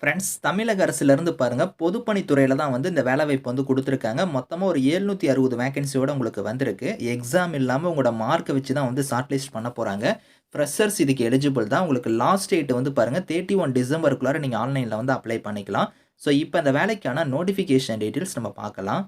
Friends தமிழக அரசுலேருந்து பாருங்கள் பொதுப்பணித்துறையில் தான் வந்து இந்த வேலைவாய்ப்பு வந்து கொடுத்துருக்காங்க. மொத்தமாக ஒரு ஏழ்நூற்றி அறுபது வேகன்சியோடு உங்களுக்கு வந்திருக்கு. எக்ஸாம் இல்லாமல் உங்களோட மார்க்கை வச்சு தான் வந்து ஷார்ட் லிஸ்ட் பண்ண போகிறாங்க ஃப்ரெஷர்ஸ் இதுக்கு எலிஜிபிள் தான். உங்களுக்கு லாஸ்ட் டேட் வந்து பாருங்கள் தேர்ட்டி ஒன் டிசம்பருக்குள்ளார நீங்கள் ஆன்லைனில் வந்து அப்ளை பண்ணிக்கலாம். ஸோ இப்போ அந்த வேலைக்கான நோட்டிஃபிகேஷன் டீட்டெயில்ஸ் நம்ம பார்க்கலாம்.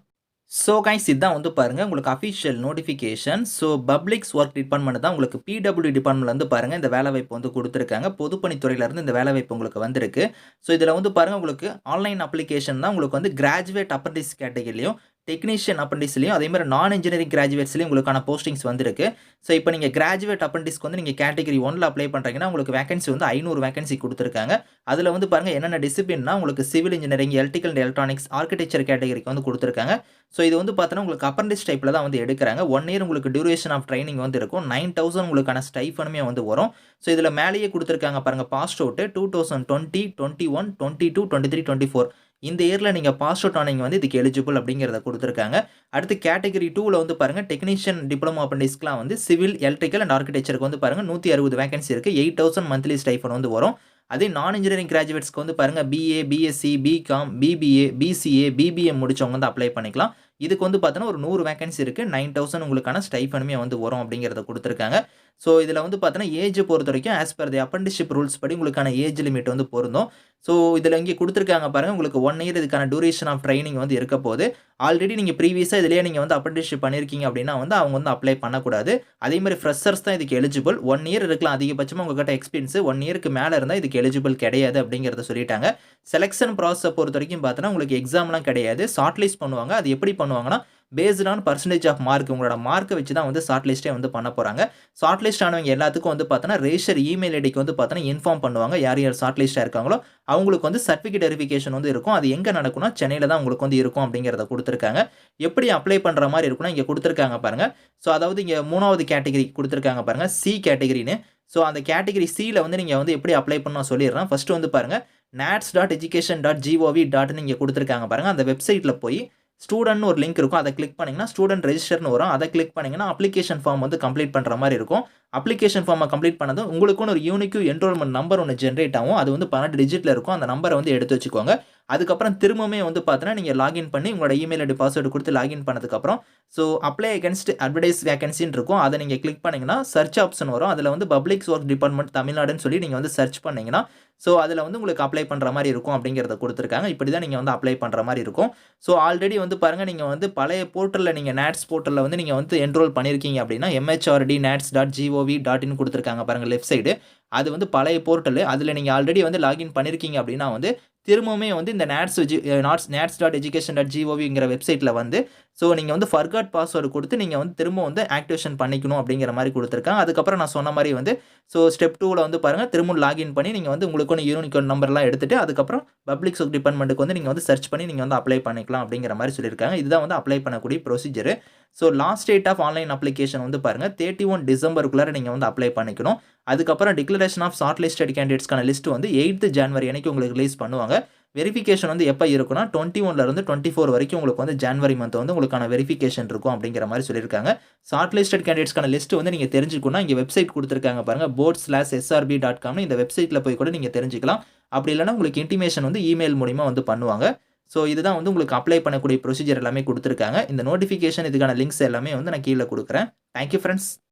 ஸோ கைஸ் இதுதான் வந்து பாருங்கள் உங்களுக்கு official notification so publics work department தான் உங்களுக்கு பிடபிள்யூ டிபார்ட்மெண்ட்லேருந்து பாருங்கள் இந்த வேலைவாய்ப்பு வந்து கொடுத்துருக்காங்க. பொதுப்பணித்துறையிலேருந்து இந்த வேலைவாய்ப்பு உங்களுக்கு வந்திருக்கு. ஸோ இதில் வந்து பாருங்கள் உங்களுக்கு ஆன்லைன் அப்ளிகேஷன் தான் உங்களுக்கு வந்து கிராஜுவேட் அப்ரண்டிஸ் கேட்டகரிலையும் டெக்னீஷியன் அப்ரண்டிஸ்லையும் அதே மாதிரி நான் இன்ஜினியரிங் கிராஜுவேட்ஸ்லையும் உங்களுக்கான போஸ்டிங்ஸ் வந்திருக்கு. ஸோ இப்போ நீங்கள் கிராஜுவேட் அப்ரண்டிஸ்க்கு வந்து நீங்கள் கேட்டகரி ஒன்ல அப்ளை பண்ணுறீங்கன்னா உங்களுக்கு வேகன்சி வந்து ஐநூறு வேகன்சி கொடுத்துருக்காங்க. அதில் வந்து பாருங்கள் என்னென்ன டிசிப்ளின்னா உங்களுக்கு civil engineering electrical and electronics architecture கேட்டகரிக்கு வந்து கொடுத்துருக்காங்க. ஸோ இது வந்து பார்த்தோன்னா உங்களுக்கு அப்ரண்டிஸ் டைப்பில் தான் வந்து எடுக்கிறாங்க. ஒன் இயர் உங்களுக்கு டியூரேஷன் ஆஃப் ட்ரைனிங் வந்து இருக்கும். நைன் தௌசண்ட் உங்களுக்கான ஸ்டைஃபனுமே வந்து வரும். ஸோ இதில் மேலேயே கொடுத்துருக்காங்க பாருங்கள் passed out two thousand twenty twenty one twenty two twenty three twenty four இந்த இயரில் நீங்கள் பாஸ் அவுட் ஆனீங்க வந்து இதுக்கு எலிஜிபிள் அப்படிங்கிறத கொடுத்துருக்காங்க. அடுத்து கேட்டகரி டூவில் வந்து பாருங்கள் டெக்னீஷியன் டிப்ளமோ அப்ரண்டிஸ்க்குலாம் வந்து சிவில் எலக்ட்ரிக்கல் அண்ட் ஆர்கிடெக்சருக்கு வந்து பாருங்கள் நூற்றி அறுபது வேகன்சி இருக்குது எயிட் தௌசண்ட் மந்த்லி ஸ்டைஃபன் வந்து வரும். அதே நான் இன்ஜினியரிங் கிராஜுவேட்ஸ்க்கு வந்து பாருங்கள் BA BSc BCom BBA BCA BBA முடிச்சவங்க வந்து அப்ளை பண்ணிக்கலாம். இதுக்கு வந்து பார்த்தோன்னா ஒரு நூறு வேகன்சி இருக்குது நைன் தௌசண்ட் உங்களுக்கான ஸ்டைஃபனுமே வந்து வரும் அப்படிங்கிறத கொடுத்துருக்காங்க. ஸோ இதில் வந்து பார்த்தோன்னா ஏஜ் பொறுத்த வரைக்கும் as per the apprenticeship rules படி உங்களுக்கான ஏஜ் லிமிட் வந்து பொருந்தும். ஸோ இதில் இங்கே கொடுத்துருக்காங்க பாருங்கள் உங்களுக்கு ஒன் இயர் இதுக்கான டூரேஷன் ஆஃப் ட்ரைனிங் வந்து இருக்க போது ஆல்ரெடி நீங்கள் ப்ரீவியஸாக இதிலேயே நீங்கள் வந்து அப்ரண்டிஷிப் பண்ணியிருக்கீங்க அப்படின்னா வந்து அவங்க வந்து அப்ளை பண்ணக்கூடாது. அதே மாதிரி ஃப்ரெஷர்ஸ் தான் இதுக்கு எலிஜிபிள் ஒன் இயர் இருக்கலாம் அதிகபட்சமாக உங்கள்கிட்ட எக்ஸ்பீரியன்ஸ் ஒன் இயருக்கு மேலே இருந்தால் இதுக்கு எலிஜிபிள் கிடையாது அப்படிங்கிறத சொல்லிட்டாங்க. செலெக்ஷன் ப்ராசஸை பொறுத்த வரைக்கும் பார்த்தோன்னா உங்களுக்கு எக்ஸாம்லாம் கிடையாது. ஷார்ட் லிஸ்ட் பண்ணுவாங்க. அது எப்படி பண்ணுவாங்கன்னா based on percentage of mark உங்களோட மார்க்கை வச்சு தான் வந்து ஷார்ட் லிஸ்ட்டே வந்து பண்ண போகிறாங்க ஷார்ட் லிஸ்ட் ஆனவங்க எல்லாத்துக்கும் வந்து பார்த்தோன்னா ரேஷர் இமெயில் ஐடிக்கு வந்து பார்த்தோன்னா இன்ஃபார்ம் பண்ணுவாங்க. யார் யார் ஷார்ட் லிஸ்ட்டாக இருக்காங்களோ அவங்களுக்கு வந்து சர்டிஃபிகேட் வெரிஃபிகேஷன் வந்து இருக்கும். அது எங்கே நடக்கும்னா சென்னையில் தான் உங்களுக்கு வந்து இருக்கும் அப்படிங்கிறத கொடுத்துருக்காங்க. எப்படி அப்ளை பண்ணுற மாதிரி இருக்குன்னா இங்கே கொடுத்துருக்காங்க பாருங்கள் ஸோ அதாவது இங்கே மூணாவது கேட்டகரி கொடுத்துருக்காங்க பாருங்கள் சி கேட்டகரின்னு ஸோ அந்த கேட்டகரி சியில் வந்து நீங்கள் வந்து எப்படி அப்ளை பண்ணணும் சொல்லிடுறேன். ஃபஸ்ட்டு வந்து பாருங்கள் NATS dot education dot GOV டாட்னு இங்கே கொடுத்துருக்காங்க பாருங்கள் அந்த வெப்சைட்டில் போய் ஸ்டூடெண்ட்னு ஒரு லிங்க் இருக்கும் அதை கிளிக் பண்ணிங்கன்னா ஸ்டூடெண்ட் ரெஜிஸ்டர்னு வரும். அதை கிளிக் பண்ணிங்கன்னா அப்ளிகேஷன் ஃபார்ம் வந்து கம்ப்ளீட் பண்ணுற மாதிரி இருக்கும். அப்ளிகேஷன் ஃபார்மை கம்ப்ளீட் பண்ணதும் உங்களுக்குன்னு ஒரு யூனிக்யூ என்ரோல்மெண்ட் நம்பர் ஒன்று ஜென்ரேட் ஆகும். அது வந்து பன்னெண்டு டிஜிட்டில் இருக்கும். அந்த நம்பரை வந்து எடுத்து வச்சுக்கோங்க. அதுக்கப்புறம் திரும்பவுமே வந்து பார்த்தீங்கன்னா நீங்கள் லாகின் பண்ணி உங்களோட இமெயில் ஐடி பாஸ்வேர்டு கொடுத்து லாகின் பண்ணதுக்கப்புறம் ஸோ அப்ளை அகேன்ஸ்ட் அட்வர்டைஸ் வேகன்சின்னு இருக்கும். அதை நீங்கள் கிளிக் பண்ணிங்கன்னா சர்ச் ஆப்ஷன் வரும். அதில் வந்து பப்ளிக்ஸ் ஒர்க் டிபார்ட்மெண்ட் தமிழ்நாடுன்னு சொல்லி நீங்கள் வந்து சர்ச் பண்ணிங்கன்னா ஸோ அதில் வந்து உங்களுக்கு அப்ளை பண்ணுற மாதிரி இருக்கும் அப்படிங்கிறத கொடுத்துருக்காங்க. இப்படி தான் நீங்கள் வந்து அப்ளை பண்ணுற மாதிரி இருக்கும். ஸோ ஆல்ரெடி வந்து பாருங்கள் நீங்கள் வந்து பழைய போர்ட்டலில் நீங்கள் நேட்ஸ் போர்ட்டலில் வந்து நீங்கள் வந்து என்ரோல் பண்ணியிருக்கீங்க அப்படின்னா MHRD NATS dot GOV dot in கொடுத்துருக்காங்க பாருங்கள் லெஃப்ட் சைடு அது வந்து பழைய போர்ட்டல் அதில் நீங்கள் ஆல்ரெடி வந்து லாகின் பண்ணியிருக்கீங்க அப்படின்னா வந்து திரும்பவுமே வந்து இந்த NATS edu NATS NATS dot education dot ஜிஓவிங்கிற வெப்சைட்டில் வந்து ஸோ நீங்கள் வந்து ஃபர்காட் பாஸ்வேர்டு கொடுத்து நீங்கள் வந்து திரும்ப வந்து ஆக்டிவேஷன் பண்ணிக்கணும் அப்படிங்கிற மாதிரி கொடுத்துருக்காங்க. அதுக்கப்புறம் நான் சொன்ன மாதிரி வந்து ஸோ ஸ்டெப் டூவில் வந்து பாருங்கள் திரும்ப லாகின் பண்ணி நீங்கள் வந்து உங்களுக்கு ஒன்று யூனிக் நம்பர்லாம் எடுத்துகிட்டு அதுக்கப்புறம் பப்ளிக் ஒர்க் டிபார்ட்மெண்ட்டுக்கு வந்து நீங்கள் வந்து சர்ச் பண்ணி நீங்கள் வந்து அப்ளை பண்ணிக்கலாம் அப்படிங்கிற மாதிரி சொல்லியிருக்காங்க. இதுதான் வந்து அப்ளை பண்ணக்கூடிய procedure so last date of online application வந்து பாருங்கள் தேர்ட்டி ஒன் டிசம்பருக்குள்ளே நீங்கள் வந்து அப்ளை பண்ணிக்கணும். அதுக்கப்புறம் டிக்ளரேஷன் ஆஃப் ஷார்ட் லிஸ்டட் கேண்டிடேட்ஸ்க்கான லிஸ்ட் வந்து எயித்து ஜான்வரி அன்னைக்கு உங்களுக்கு ரிலீஸ் பண்ணுவாங்க. வெரிஃபிகேஷன் வந்து எப்போ இருக்குன்னா டுவெண்ட்டி ஒன்லேருந்து டுவெண்ட்டி ஃபோர் வரைக்கும் உங்களுக்கு வந்து ஜான்வரி மந்த் வந்து உங்களுக்கான வெரிஃபிகேஷன் இருக்கும் அப்படிங்கிற மாதிரி சொல்லியிருக்காங்க. ஷார்ட் லிஸ்டட் கேண்டிடேட்ஸ்க்கான லிஸ்ட் வந்து நீங்கள் தெரிஞ்சுக்கணும். இங்கே வெப்சைட் கொடுத்துருக்காங்க பாருங்கள் போர்ட் ஸ்லாஷ் எஸ்ஆர்பி டாட் காம்னு இந்த வெப்சைட்டில் போய் கூட நீங்கள் தெரிஞ்சுக்கலாம். அப்படி இல்லைனா உங்களுக்கு இன்டிமேஷன் வந்து இமெயில் மூலிமா வந்து பண்ணுவாங்க. ஸோ இதுதான் வந்து உங்களுக்கு அப்ளை பண்ணக்கூடிய ப்ரொசீஜர் எல்லாமே கொடுத்துருக்காங்க. இந்த நோட்டிஃபிகேஷன் இதுக்கான லிங்க்ஸ் எல்லாமே வந்து நான் கீழே கொடுக்குறேன். Thank you friends